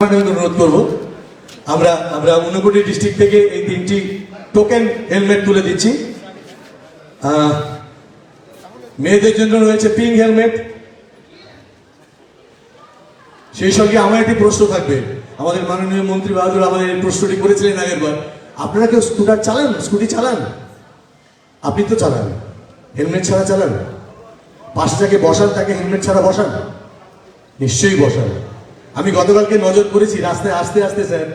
অনুরোধ করব, আমরা আমরা ঊনকোটি ডিস্ট্রিক্ট থেকে এই তিনটি টোকেন হেলমেট তুলে দিচ্ছি। মেয়েদের জন্য রয়েছে পিঙ্ক হেলমেট সেই সঙ্গে আমার একটি প্রশ্ন থাকবে। আমাদের মাননীয় মন্ত্রী বাহাদুর আমাদের এই প্রশ্নটি করেছিলেন আগের বার আপনারা কেউ স্কুটার চালান? স্কুটি চালান? আপনি তো চালান। হেলমেট ছাড়া চালান? পাশে যাকে বসান, তাকে হেলমেট ছাড়া বসান? নিশ্চয়ই বসান। আমি গতকালকে নজর করেছি রাস্তায় আসতে আসতে, স্যার।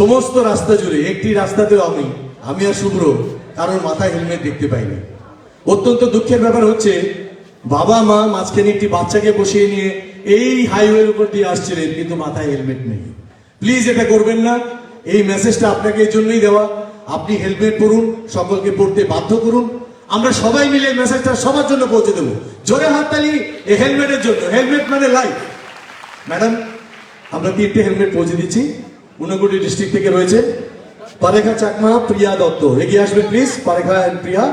সমস্ত রাস্তা জুড়ে, একটি রাস্তাতেও আমি আমি আর শুভ্র, কারোর মাথায় হেলমেট দেখতে পাইনি। অত্যন্ত দুঃখের ব্যাপার হচ্ছে, বাবা, মা মাঝখানে একটি বাচ্চাকে বসিয়ে নিয়ে এই হাইওয়ের উপর দিয়ে আসছিলেন, কিন্তু মাথায় হেলমেট নেই। প্লিজ এটা করবেন না। এই মেসেজটা আপনাকে এই জন্যই দেওয়া। আপনি হেলমেট পরুন, সকলকে পড়তে বাধ্য করুন। আমরা সবাই মিলে মেসেজটা সবার জন্য পৌঁছে দেবো। জোরে হাততালি, এই হেলমেটের জন্য। হেলমেট মানে লাইফ ম্যাডাম আমরা তিনটে হেলমেট পৌঁছে দিচ্ছি। ঊনকোটি ডিস্ট্রিক্ট থেকে রয়েছে পারেখা চাকমা, প্রিয়া দত্ত। এগিয়ে আসবেন প্লিজ, পারেখা অ্যান্ড প্রিয়া।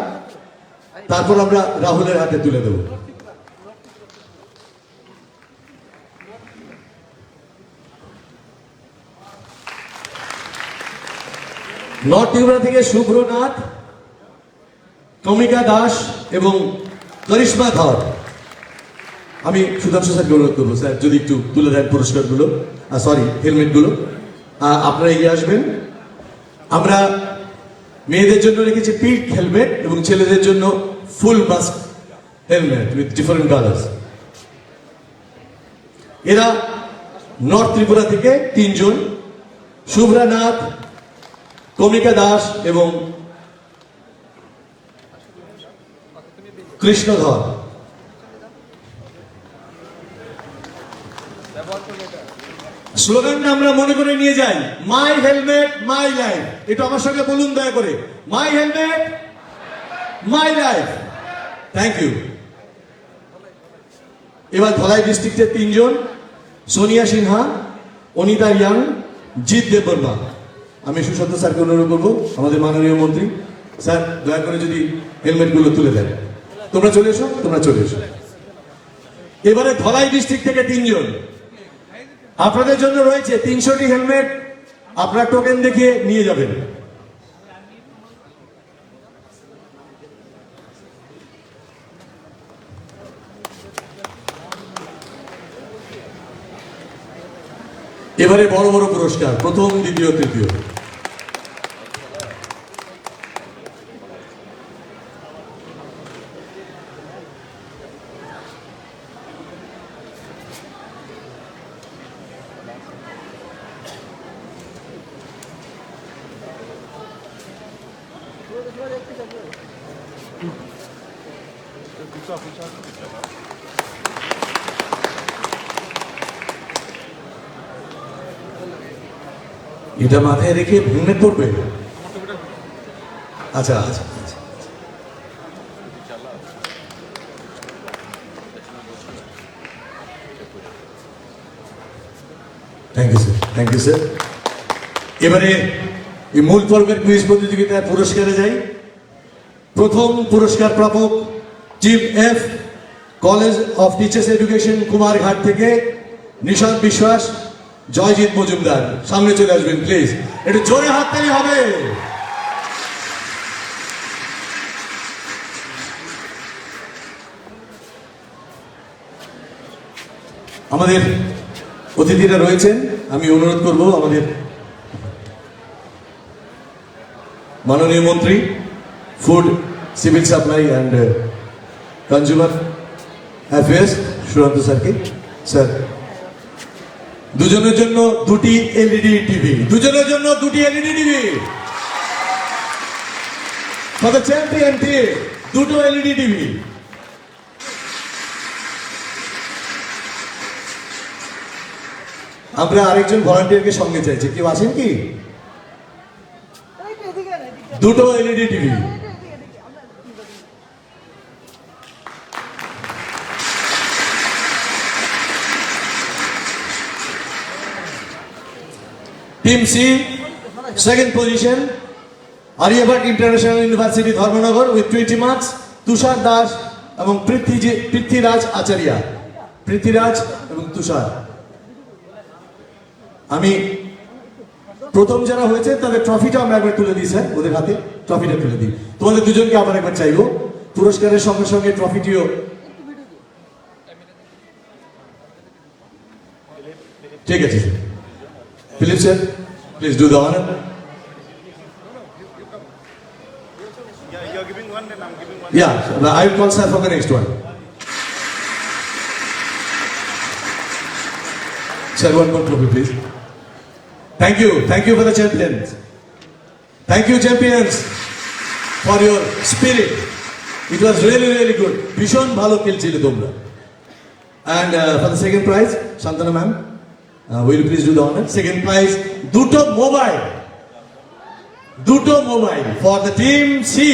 তারপর আমরা রাহুলের হাতে তুলে দেবো। নর্থ ত্রিপুরা থেকে শুভ্রনাথ, কমিকা দাস এবং করিশ্মা ধর। আমি সুধাংশু স্যারকে অনুরোধ করব, স্যার, যদি একটু তুলে দেন পুরস্কারগুলো সরি হেলমেটগুলো আপনারা এগিয়ে আসবেন। আমরা মেয়েদের জন্য রেখেছি পিঙ্ক হেলমেট এবং ছেলেদের জন্য full mask helmet with different colours এরা নর্থ ত্রিপুরা থেকে তিনজন, শুভ্রা নাথ, কমিকা দাস এবং কৃষ্ণধর। স্লোগানটা আমরা মনে করে নিয়ে যাই। মাই হেলমেট মাই লাইফ এটা আমার সঙ্গে বলুন দয়া করে। My helmet my life thank you এবার ধলাই ডিস্ট্রিক্টের তিনজন, সোনিয়া সিনহা, অনিতা ইয়াং, জিৎ দেববর্মা। আমি সুশান্ত স্যারকে অনুরোধ করব, আমাদের মাননীয় মন্ত্রী। স্যার, দয়া করে যদি হেলমেটগুলো তুলে দেন। তোমরা চলে এসো, তোমরা চলে এসো। এবারে ধলাই ডিস্ট্রিক্ট থেকে তিনজন। আপনাদের জন্য রয়েছে তিনশোটি হেলমেট। আপনার টোকেন দেখিয়ে নিয়ে যাবেন। এবারে বড় বড় পুরস্কার, প্রথম, দ্বিতীয়, তৃতীয়। এটা মাথায় রেখে পরবে আচ্ছা আচ্ছা আচ্ছা। Thank you sir thank you sir এবারে এই মূল পর্বের কুইজ প্রতিযোগিতায় পুরস্কারে যাই। প্রথম পুরস্কার প্রাপক chief F, college of teachers education, Kumarghat থেকে নিশান্ত বিশ্বাস, জয়জিৎ মজুমদার। সামনে চলে আসবেন, প্লিজ। একটু জোরে হাততালি হবে। আমাদের অতিথিরা রয়েছেন। আমি অনুরোধ করব আমাদের মাননীয় মন্ত্রী food civil supply and consumer affairs Suranta স্যারকে। স্যার, দুজনের জন্য দুটি এলইডি টিভি দুজনের জন্য দুটি LED TV for the champion team দুটো এলইডি টিভি আমরা আরেকজন ভলান্টিয়ারকে সঙ্গে চাইছি। কেউ আছেন কি? দুটো LED TV team C second position Aryabhatta international university Dharmanagar with twenty marks Tushar Das এবং পৃথ্বী পৃথ্বীরাজ আচারিয়া পৃথ্বীরাজ এবং তুষার আমি প্রথম যারা হয়েছে তাদের ট্রফিটা আমরা একবার তুলে দিই স্যার ওদের হাতে ট্রফিটা তুলে দিই তোমাদের দুজনকে আবার একবার চাইব পুরস্কারের সঙ্গে সঙ্গে ট্রফিটিও ঠিক আছে sir Philip sir please do the honour. Yeah, I will call sir for the next one. Sir, one more trophy, please. Thank you, thank you for the champions. Thank you, champions, for your spirit. It was really, really good. ভীষণ ভালো খেলছিলে তোমরা uh, the second prize, Shantana ma'am, uh, will you please do the honor? Second prize, দুটো mobile দুটো mobile for the team C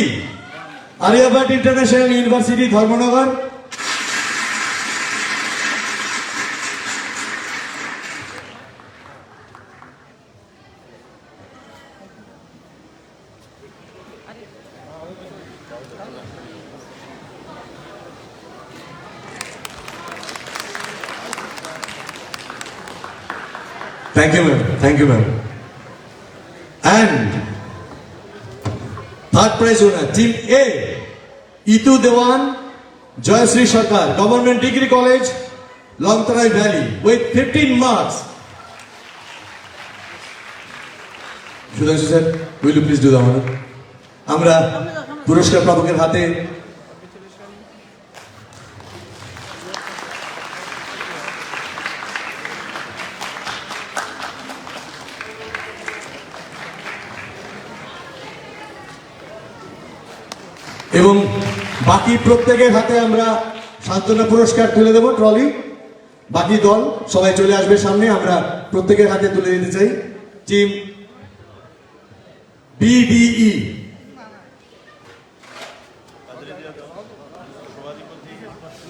Aliabad international university Dharmanagar Thank you, ma'am. Thank you, ma'am. And third prize winner, Team A, Itu Dewan, Joyasri Sarkar, Government Degree College, Longtarai Valley, with 15 marks. Sudhanshu sir will you please do the honour আমরা পুরস্কার প্রাপকের হাতে বাকি প্রত্যেকের হাতে আমরা সান্ত্বনা পুরস্কার তুলে দেব, ট্রলি। বাকি দল, সবাই চলে আসবে সামনে, আমরা প্রত্যেকের হাতে তুলে দিতে চাই। Team BDE.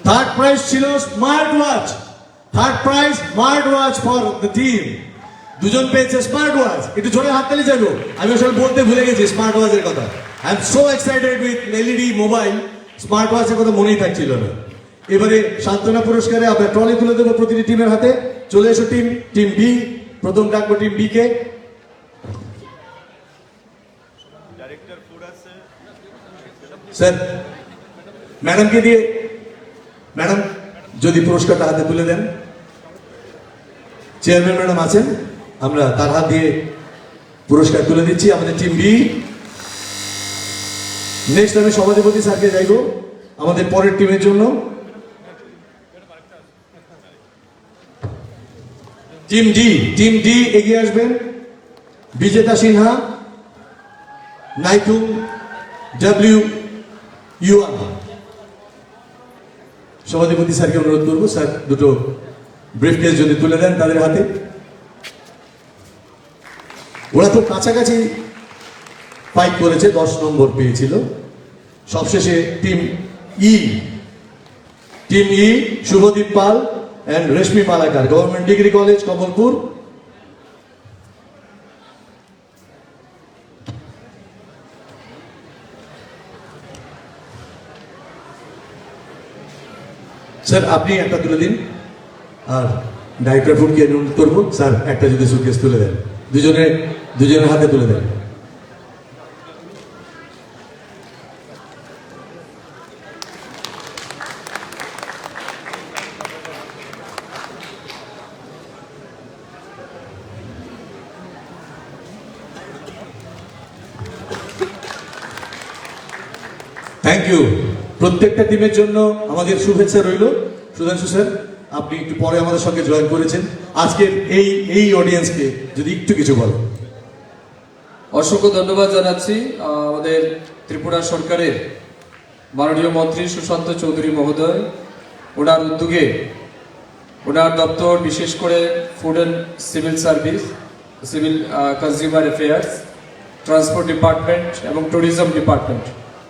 থার্ড প্রাইজ ছিল smart watch third prize smart watch for the team দুজন পেয়েছে স্মার্ট ওয়াচ একটু জোরে হাততালি চাইব। আমি আসলে বলতে ভুলে গেছি স্মার্ট ওয়াচের কথা। I am so excited with LED mobile smart ওয়াচের কথা মনেই থাকছিল না। এবারে সান্ত্বনা পুরস্কারে আমরা ট্রলি তুলে দেবো প্রতিটি টিমের হাতে। চলে এসো টিম টিম বি প্রথম ডাকবো টিম বি কে। স্যার ম্যাডামকে দিয়ে ম্যাডাম যদি পুরস্কারটা হাতে তুলে দেন। চেয়ারম্যান ম্যাডাম আছেন আমরা তার হাত দিয়ে পুরস্কার তুলে দিচ্ছি। আমাদের টিম বি নেক্সট আমি সভাধিপতি স্যারকে যাইব আমাদের পরের টিমের জন্য। টিম ডি টিম ডি এগিয়ে আসবেন। বিজেতা সিনহা নাইটুম ডাব্লিউ ইউআর সভাধিপতি স্যারকে অনুরোধ করব, স্যার দুটো ব্রিফ কেস যদি তুলে দেন তাদের হাতে। ওরা তো কাছাকাছি ফাইট করেছে, দশ নম্বর পেয়েছিল। সবশেষে team E team E Subhadeep Pal and Reshmi Malakar government degree college Kamalpur. Sir আপনি একটা তুলে দিন। আর ডাইরেক্টর ফুডকে অনুরোধ করব, স্যার, একটা যদি সুটকেস তুলে দেন। দুজনে, দুজনের হাতে তুলে দেন। থ্যাংক ইউ প্রত্যেকটা টিমের জন্য আমাদের শুভেচ্ছা রইল। সুধাংশু স্যার, আপনি একটু পরে আমাদের সঙ্গে জয়েন করেছেন। আজকের এই এই অডিয়েন্সকে যদি একটু কিছু বলেন। অসংখ্য ধন্যবাদ জানাচ্ছি আমাদের ত্রিপুরা সরকারের মাননীয় মন্ত্রী সুশান্ত চৌধুরী মহোদয়। ওনার উদ্যোগে ওনার দপ্তর, বিশেষ করে food and civil service civil consumer affairs transport department এবং ট্যুরিজম ডিপার্টমেন্ট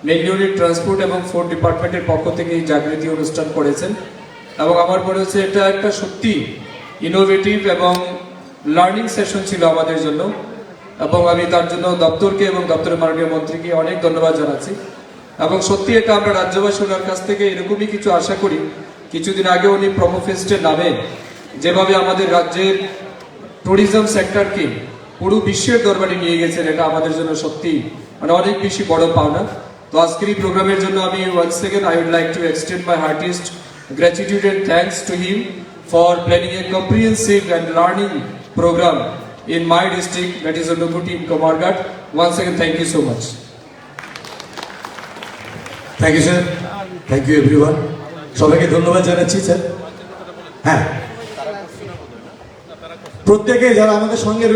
মেইনলি ট্রান্সপোর্ট এবং ফুড ডিপার্টমেন্টের পক্ষ থেকে এই জাগৃতি অনুষ্ঠান করেছেন। এবং আমার মনে হচ্ছে এটা একটা সত্যি ইনোভেটিভ এবং লার্নিং সেশন ছিল আমাদের জন্য। এবং আমি তার জন্য দপ্তরকে এবং দপ্তরের মাননীয় মন্ত্রীকে অনেক ধন্যবাদ জানাচ্ছি। এবং সত্যি এটা আমরা রাজ্যবাসী ওনার কাছ থেকে এরকমই কিছু আশা করি। কিছুদিন আগে উনি প্রমোফেস্টের নামে যেভাবে আমাদের রাজ্যের ট্যুরিজম সেক্টরকে পুরো বিশ্বের দরবারে নিয়ে গেছেন, এটা আমাদের জন্য সত্যি মানে অনেক বেশি বড় পাওনা। তো আজকের এই প্রোগ্রামের জন্য আমি one second I would like to extend my heartiest gratitude and thanks to him for planning a comprehensive and learning program in my district, that is Uduputi in Kamarghat. Once again, thank you so much. Thank you sir thank you everyone সবাইকে ধন্যবাদ জানাচ্ছি sir হ্যাঁ প্রত্যেকে যারা আমাদের সঙ্গে রয়েছে